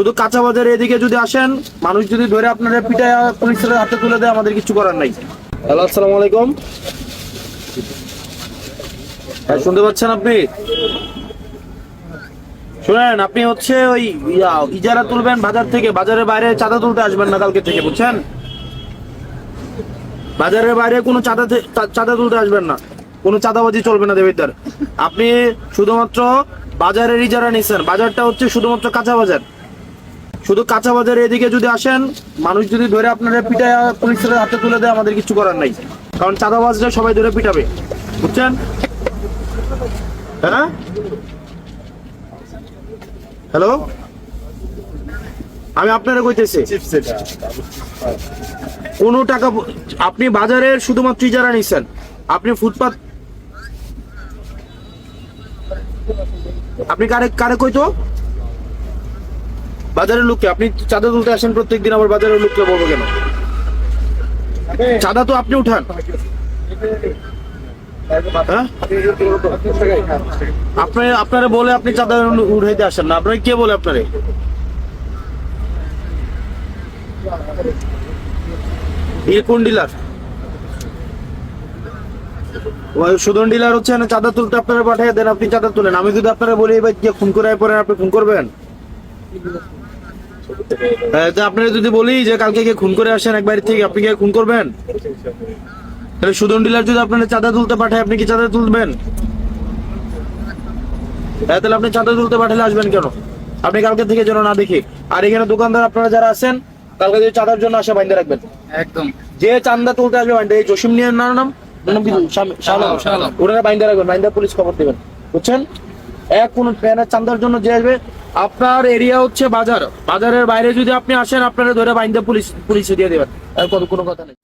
শুধু কাঁচা বাজারে এদিকে যদি আসেন, মানুষ যদি ধরে আপনারা পিটায় পুলিশের হাতে তুলে দেয়, আমাদের কিছু করার নাই। হ্যালো, আসসালামু আলাইকুম। হ্যাঁ শুনতে পাচ্ছেন আপনি? শুনেন, আপনি হচ্ছে ওই ইজারা তুলবেন বাজার থেকে, বাজারের বাইরে চাঁদা তুলতে আসবেন না কালকে থেকে, বুঝছেন? বাজারের বাইরে কোনো চাঁদা চাঁদা তুলতে আসবেন না। কোনো চাঁদাবাজি চলবে না দেবিদ্দার আপনি শুধুমাত্র বাজারের ইজারা নিছেন। বাজারটা হচ্ছে শুধুমাত্র কাঁচা বাজার শুধু কাঁচা বাজারে এদিকে যদি আসেন মানুষ যদি ধরে আপনারা পিটায় পুলিশের হাতে তুলে দেয় আমাদের কিছু করার নাই। কারণ চাঁদাবাজরা সবাই ধরে পিটাবে। বুঝছেন? হ্যাঁ? হ্যালো? আমি আপনারা কইতেছি। কোনো টাকা আপনি বাজারের শুধুমাত্র ইজারা নিছেন। আপনি ফুটপাত আপনি কারে কারে কইতো? বাজারের লোককে আপনি চাঁদা তুলতে আসেন প্রত্যেকদিন আবার বাজারের লোককে বলব কেন? চাঁদা তো আপনি উঠান। হ্যাঁ? আপনি আপনারা বলে আপনি চাঁদা উঠাইতে আসেন না। আপনার কে বলে আপনারে? এ কোন ডিলার? সুদন ডিলার হচ্ছে না চাঁদা তুলতে আপনারা পাঠিয়ে দেন আপনি চাঁদা তুলেন। আমি যদি আপনারা বলি এবার গিয়ে খুন করে পরে আপনি খুন করবেন? হ্যাঁ, আপনারা যদি বলি যে কালকে গিয়ে খুন করে আসেন এক বাড়ি থেকে আপনি গিয়ে খুন করবেন? তাহলে সুদন ডিলার যদি আপনারা চাঁদা তুলতে পাঠায় আপনি কি চাঁদা তুলবেন? হ্যাঁ তাহলে আপনি চাঁদা তুলতে পাঠালে আসবেন কেন? আপনি কালকে থেকে যেন না দেখি। আর এখানে দোকানদার আপনারা যারা আছেন কালকে যদি চাঁদার জন্য আসে বাইন্দে রাখবেন। একদম। যে চান্দা তুলতে আসবে বাইন্দা। এই জসিম নিয়ে নাম? নাম নাম কি। ওনারা বাইন্দা রাখবেন বাইন্দা পুলিশ খবর দেবেন। বুঝছেন? এক কোন প্যানের চান্দার জন্য যে আসবে আপনার এরিয়া হচ্ছে বাজার। বাজারের বাইরে যদি আপনি আসেন, আপনারা ধরে বাইন্দা পুলিশ পুলিশে দিয়ে দেবেন। আর কোনো কথা নেই।